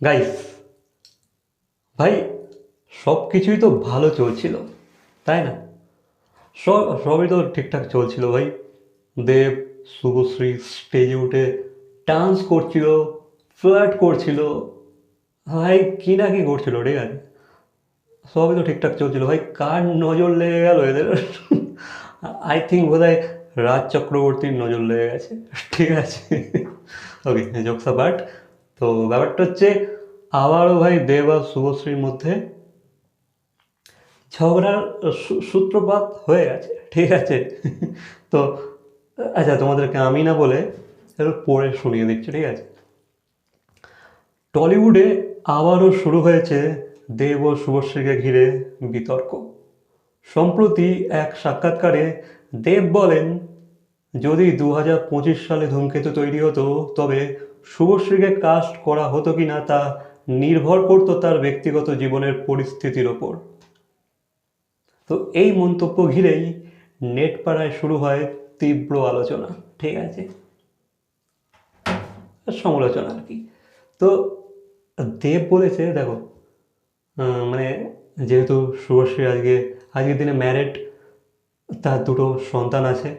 Guys ভাই সব কিছুই তো ভালো চলছিল, তাই না? সব, সবই তো ঠিকঠাক চলছিল ভাই। দেব, শুভশ্রী স্টেজে উঠে ডান্স করছিল ফ্লার্ট করছিল। ভাই, কি না কি করছিল ঠিক আছে সবই তো ঠিকঠাক চলছিল। ভাই, কার নজর লেগে গেল এদের? আই থিঙ্ক বোধ হয় রাজ চক্রবর্তীর নজর লেগে গেছে। ঠিক আছে। ওকে জোকসা বাট তো ব্যাপারটা হচ্ছে, আবারও ভাই দেব আর শুভশ্রীর মধ্যে ঝগড়ার সূত্রপাত হয়ে গেছে, ঠিক আছে। তো আচ্ছা তোমাদেরকে আমি না বলে পড়ে শুনিয়ে দিচ্ছি, ঠিক আছে। টলিউডে আবারও শুরু হয়েছে দেব ও শুভশ্রীকে ঘিরে বিতর্ক। সম্প্রতি এক সাক্ষাৎকারে দেব বলেন, যদি দু হাজার পঁচিশ সালে ধূমকেতু তৈরি হতো, তবে শুভশ্রীকে কাস্ট করা হতো কি না তা নির্ভর করতো তার ব্যক্তিগত জীবনের পরিস্থিতির ওপর। তো এই মন্তব্য ঘিরেই নেট পাড়ায় শুরু হয় তীব্র আলোচনা, ঠিক আছে? সমালোচনা আর কি। তো দেব বলেছে, দেখো মানে যেহেতু শুভশ্রী আজকে, আজকের দিনে ম্যারেড তার দুটো সন্তান আছে।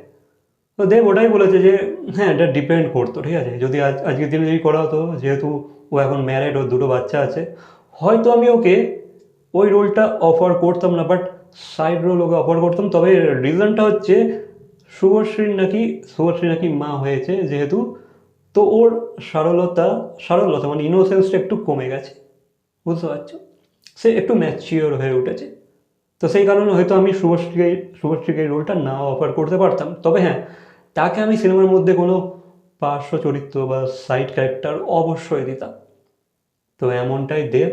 তো দেব ওটাই বলেছে যে হ্যাঁ এটা ডিপেন্ড করতো, ঠিক আছে? যদি আজ, আজকের দিনে যদি করা হতো, যেহেতু ও এখন ম্যারেড ওর দুটো বাচ্চা আছে, হয়তো আমি ওকে ওই রোলটা অফার করতাম না but side role okay offer করতাম। তবে রিজনটা হচ্ছে, শুভশ্রীর নাকি শুভশ্রী নাকি মা হয়েছে যেহেতু, তো ওর সরলতা সরলতা মানে ইনোসেন্সটা একটু কমে গেছে, বুঝতে পারছ? সে একটু ম্যাচিওর হয়ে উঠেছে। তো সেই কারণে হয়তো আমি শুভশ্রীকে শুভশ্রীকে রোলটা না অফার করতে পারতাম। তবে হ্যাঁ তাকে আমি সিনেমার মধ্যে কোনো পার্শ্ব চরিত্র বা সাইড ক্যারেক্টার অবশ্যই দিতাম। তো এমনটাই দেব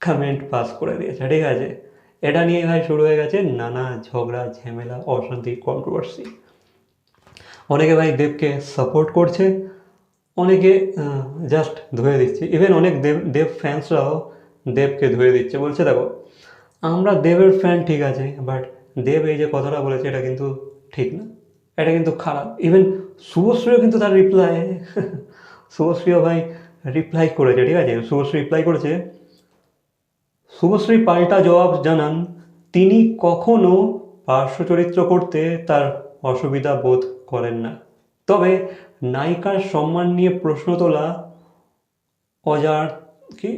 কমেন্ট পাস করে দিয়েছে। ঠিক আছে, এটা নিয়ে ভাই শুরু হয়ে গেছে নানা ঝগড়া, ঝামেলা, অশান্তি কন্ট্রোভার্সি অনেকে ভাই দেবকে সাপোর্ট করছে, অনেকে জাস্ট ধুয়ে দিচ্ছে। ইভেন অনেক দেব দেব ফ্যান্সরাও দেবকে ধুয়ে দিচ্ছে। বলছে, দেখো, আমরা দেবের ফ্যান ঠিক আছে বাট দেব এই যে কথাটা বলেছে, এটা কিন্তু ঠিক না। এটা কিন্তু খারাপ। ইভেন শুভশ্রীও কিন্তু তার রিপ্লাই শুভশ্রীও ভাই রিপ্লাই করেছে, ঠিক আছে? শুভশ্রী রিপ্লাই করেছে, শুভশ্রী পাল্টা জবাব জানান, তিনি কখনো পার্শ্ব চরিত্র করতে তার অসুবিধা বোধ করেন না। তবে নায়িকার সম্মান নিয়ে প্রশ্ন তোলা অজার কি?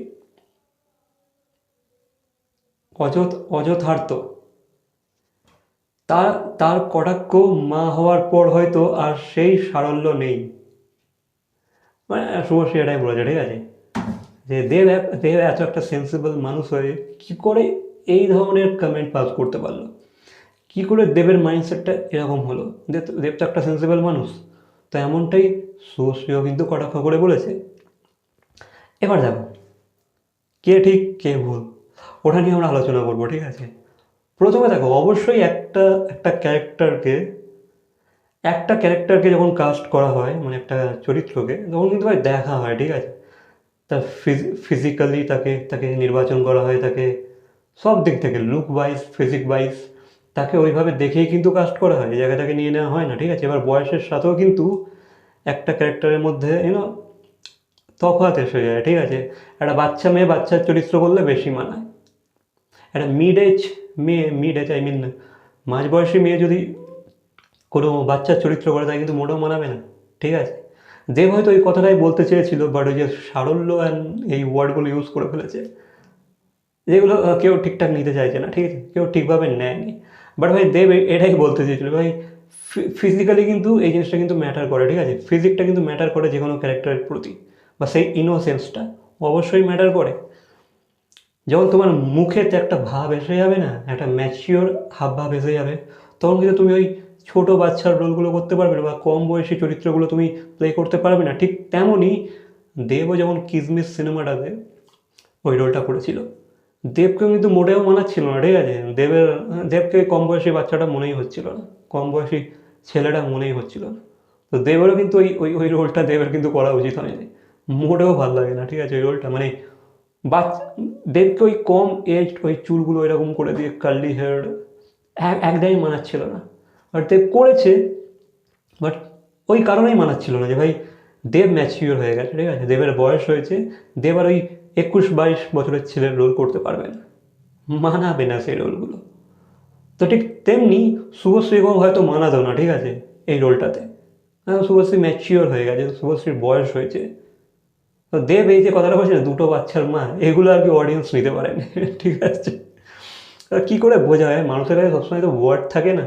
অযথ, অযথার্থ। তার তার কটাক্ষ মা হওয়ার পর হয়তো আর সেই সারল্য নেই। মানে শুভশ্রী এটাই বলেছে, ঠিক আছে? যে দেব দেব এত একটা সেন্সিবল মানুষ হয়ে কি করে এই ধরনের কমেন্ট পাস করতে পারল? কি করে দেবের মাইন্ডসেটটা এরকম হলো? দেব তো- একটা সেন্সিবল মানুষ, তো এমনটাই শুভশ্রীও কিন্তু কটাক্ষ করে বলেছে। এবার দেখো, কে ঠিক, কে ভুল, ওটা নিয়ে আমরা আলোচনা করব, ঠিক আছে? প্রথমে দেখো, অবশ্যই একটা একটা ক্যারেক্টারকে একটা ক্যারেক্টারকে যখন কাস্ট করা হয় মানে একটা চরিত্রকে, তখন কিন্তু ভাই দেখা হয়, ঠিক আছে? তার ফিজিক্যালি তাকে তাকে নির্বাচন করা হয়, তাকে সব দিক থেকে লুক ওয়াইজ ফিজিক ওয়াইজ তাকে ওইভাবে দেখেই কিন্তু কাস্ট করা হয়, এই জায়গাটাকে নিয়ে নেওয়া হয় না, ঠিক আছে? এবার বয়সের সাথেও কিন্তু একটা ক্যারেক্টারের মধ্যে ইউনো তফাৎ এসে যায়, ঠিক আছে? একটা বাচ্চা মেয়ে, বাচ্চার চরিত্র করলে বেশি মানায়। একটা মিড এজ মেয়ে মিড এজ আই মিন মাঝবয়সী মেয়ে যদি কোনো বাচ্চার চরিত্র করে তাই কিন্তু মোটেও মানাবে না। ঠিক আছে? দেব হয়তো এই কথাটাই বলতে চেয়েছিল বাট ওই যে সারল্য অ্যান্ড এই ওয়ার্ডগুলো ইউজ করে ফেলেছে যেগুলো কেউ ঠিকঠাক নিতে চাইছে না, ঠিক আছে? কেউ ঠিকভাবে নেয়নি। বাট ভাই, দেব এটাই বলতে চেয়েছিল, ভাই ফিজিক্যালি কিন্তু এই জিনিসটা কিন্তু ম্যাটার করে, ঠিক আছে? ফিজিকটা কিন্তু ম্যাটার করে যে কোনো ক্যারেক্টারের প্রতি, বা সেই ইনোসেন্সটা অবশ্যই ম্যাটার করে। যখন তোমার মুখেতে একটা ভাব এসে যাবে না, একটা ম্যাচিওর হাব ভাব এসে যাবে, তখন কিন্তু তুমি ওই ছোট বাচ্চার রোলগুলো করতে পারবে না বা কম বয়সী চরিত্রগুলো তুমি প্লে করতে পারবে না। ঠিক তেমনই দেবও যেমন কিসমিস সিনেমাটাতে ওই রোলটা করেছিল, দেবকেও কিন্তু মোটেও মানাচ্ছিল না, ঠিক আছে? দেবের, দেবকে কম বয়সী বাচ্চাটা মনেই হচ্ছিল না, কম বয়সী ছেলেটা মনেই হচ্ছিল না। তো দেবেরও কিন্তু ওই ওই ওই রোলটা দেবের কিন্তু করা উচিত হয়নি। মোটেও ভালো লাগে না, ঠিক আছে? ওই রোলটা মানে বাচ্চা দেবকে ওই কম এজ ওই চুলগুলো এরকম করে দিয়ে কার্লি হেয়ার একদমই মানাচ্ছিল না। বাট দেব করেছে বাট ওই কারণেই মানাচ্ছিল না যে ভাই দেব ম্যাচিওর হয়ে গেছে, ঠিক আছে? দেবের বয়স হয়েছে, দেব আর ওই একুশ বাইশ বছরের ছেলের রোল করতে পারবে না। মানাবে না সেই রোলগুলো তো ঠিক তেমনি শুভশ্রীকেও হয়তো মানাতো না, ঠিক আছে? এই রোলটাতে কারণ শুভশ্রী ম্যাচিওর হয়ে গেছে, শুভশ্রীর বয়স হয়েছে। তো দেব এই যে কথাটা বলছে, দুটো বাচ্চার মা, এগুলো আর কি অডিয়েন্স নিতে পারেন। ঠিক আছে। কী করে বোঝা হয় মানুষের কাছে সবসময় তো ওয়ার্ড থাকে না,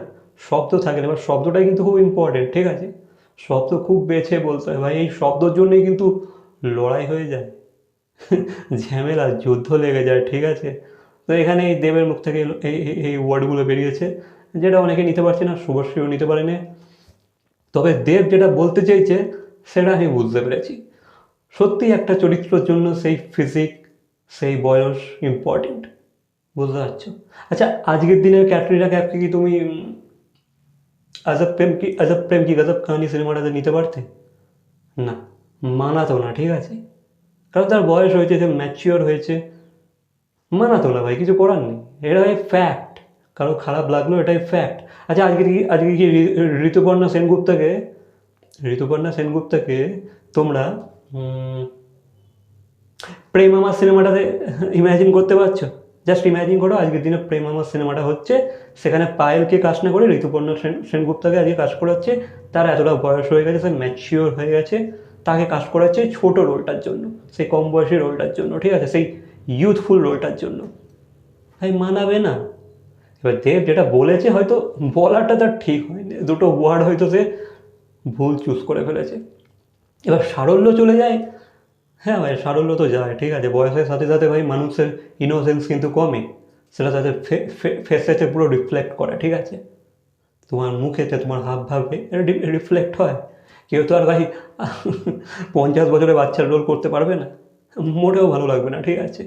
শব্দ থাকে না। এবার শব্দটাই কিন্তু খুব ইম্পর্টেন্ট ঠিক আছে? শব্দ খুব বেছে বলতে হয়। ভাই, এই শব্দর জন্যই কিন্তু লড়াই হয়ে যায়। ঝামেলা, যুদ্ধ লেগে যায়, ঠিক আছে? তো এখানে এই দেবের মুখ থেকে এই এই- এই ওয়ার্ডগুলো বেরিয়েছে, যেটা অনেকে নিতে পারছে না, শুভশ্রীও নিতে পারেনি। তবে দেব যেটা বলতে চাইছে, সেটা আমি বুঝতে পেরেছি। সত্যি একটা চরিত্রের জন্য সেই ফিজিক সেই বয়স ইম্পর্টেন্ট বুঝতে পারছ? আচ্ছা আজকের দিনের ক্যাটরিনা ক্যাফকে কি তুমি অ্যাজ আ প্রেম কি অ্যাজ আ প্রেম কি গজব কাহানি সিনেমাটাতে নিতে পারতে? না, মানাতো না, ঠিক আছে? কারণ তার বয়স হয়েছে, সে ম্যাচিওর হয়েছে, মানাতো না ভাই, কিছু করার নেই। এটা এটাই ফ্যাক্ট কারও খারাপ লাগল, এটাই ফ্যাক্ট আচ্ছা আজকে কি আজকে কি ঋতুপর্ণা সেনগুপ্তাকে ঋতুপর্ণা সেনগুপ্তাকে তোমরা প্রেম আমার সিনেমাটাতে ইমাজিন করতে পারছ? জাস্ট ইমাজিন করো, আজকের দিনে প্রেম আমার সিনেমাটা হচ্ছে, সেখানে পায়েলকে কাজ না করে ঋতুপর্ণ সেন, সেনগুপ্তাকে আজকে কাজ করাচ্ছে। তার এতটা বয়স হয়ে গেছে, সে ম্যাচিওর হয়ে গেছে। তাকে কাজ করাচ্ছে ছোট রোলটার জন্য, সেই কম বয়সী রোলটার জন্য, ঠিক আছে? সেই ইউথফুল রোলটার জন্য। ভাই মানাবে না। এবার দেব যেটা বলেছে হয়তো বলাটা তার ঠিক হয়নি। দুটো ওয়ার্ড হয়তো সে ভুল চুজ করে ফেলেছে। এবার সারল্য চলে যায়? হ্যাঁ ভাই, সারল্য তো যায়, ঠিক আছে। বয়সের সাথে সাথে ভাই মানুষের ইনোসেন্স কিন্তু কমে। সেটা তাদের ফেসেতে পুরো রিফ্লেক্ট করে, ঠিক আছে? তোমার মুখেতে তোমার হাব ভাবে রিফ্লেক্ট হয়। কেউ তো আর ভাই পঞ্চাশ বছরের বাচ্চার রোল করতে পারবে না। মোটেও ভালো লাগবে না, ঠিক আছে?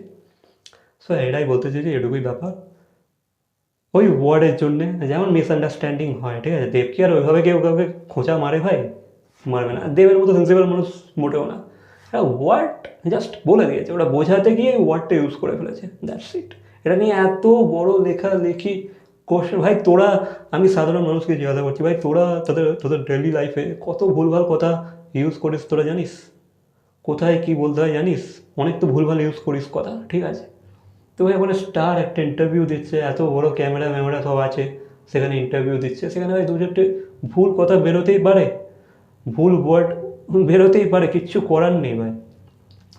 সো এটাই বলতে চাইছি এটুকুই ব্যাপার। ওই ওয়ার্ডের জন্যে যেমন মিসআন্ডারস্ট্যান্ডিং হয়, ঠিক আছে? দেব কি আর ওইভাবে কেউ কাউকে খোঁচা মারে ভাই মারবে না। দেবের মতো সেন্সিবল মানুষ মোটেও না। একটা ওয়ার্ড জাস্ট বলে দিয়েছে। ওটা বোঝাতে গিয়ে ওয়ার্ডটা ইউজ করে ফেলেছে। দ্যাটস ইট এটা নিয়ে এত বড় লেখা লেখি কোশ্চেন ভাই, তোরা, আমি সাধারণ মানুষকে জিজ্ঞাসা করছি, ভাই, তোরা তোদের তোদের ডেলি লাইফে কত ভুলভাল কথা ইউজ করিস তোরা জানিস? কোথায় কি বলতে হয় জানিস? অনেক তো ভুলভাল ইউজ করিস কথা, ঠিক আছে? তো ভাই, ওখানে স্টার একটা ইন্টারভিউ দিচ্ছে, এত বড় ক্যামেরা ম্যামেরা সব আছে, সেখানে ইন্টারভিউ দিচ্ছে, সেখানে ভাই দু চারটে ভুল কথা বেরোতেই পারে। ভুল ওয়ার্ড বেরোতেই পারে, কিচ্ছু করার নেই ভাই।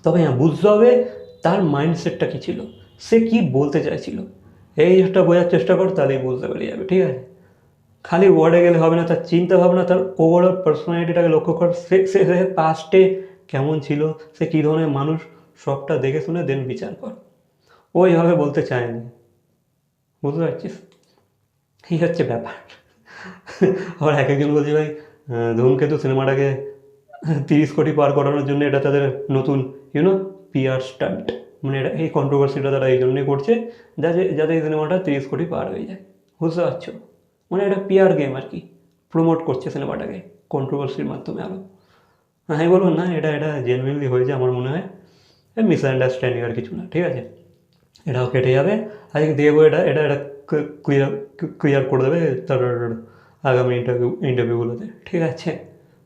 তবে হ্যাঁ বুঝতে হবে তার মাইন্ডসেটটা কী ছিল, সে কি বলতে চাইছিল। এই জিনিসটা বোঝার চেষ্টা কর, তাহলেই বুঝতে পেরে যাবে, ঠিক আছে? খালি ওয়ার্ডে গেলে হবে না, তার চিন্তা ভাবনা, তার ওভারঅল পার্সোনালিটিটাকে লক্ষ্য কর, সে সে পাস্টে কেমন ছিল, সে কী ধরনের মানুষ, সবটা দেখে শুনে দেন বিচার কর। ওইভাবে বলতে চায়নি। বুঝতে পারছিস? এই হচ্ছে ব্যাপার। আবার এক একজন বলছে, ভাই ধূমকেতু সিনেমাটাকে তিরিশ কোটি পার করানোর জন্য এটা তাদের নতুন ইউনো পিআর স্টান্ট মানে এটা এই কন্ট্রোভার্সিটা তারা এই জন্যই করছে, যাতে যাতে এই সিনেমাটা তিরিশ কোটি পার হয়ে যায়। বুঝতে পারছ? মানে এটা পিআর গেম আর কি। প্রমোট করছে সিনেমাটাকে কন্ট্রোভার্সির মাধ্যমে আরও হ্যাঁ বলব না, এটা এটা জেনুইনলি হয়েছে আমার মনে হয়। মিসআন্ডারস্ট্যান্ডিং আর কিছু না, ঠিক আছে? এটাও কেটে যাবে। আজকে দেবো এটা এটা এটা ক্লিয়ার ক্লিয়ার করে দেবে তার আগামী ইন্টারভিউ ইন্টারভিউগুলোতে ঠিক আছে?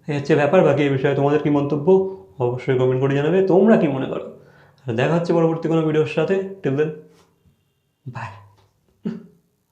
এই হচ্ছে ব্যাপার। বাকি এই বিষয়ে তোমাদের কী মন্তব্য, অবশ্যই কমেন্ট করে জানাবে। তোমরা কি মনে করো? আর দেখা হচ্ছে পরবর্তী কোনো ভিডিওর সাথে। দেন বাই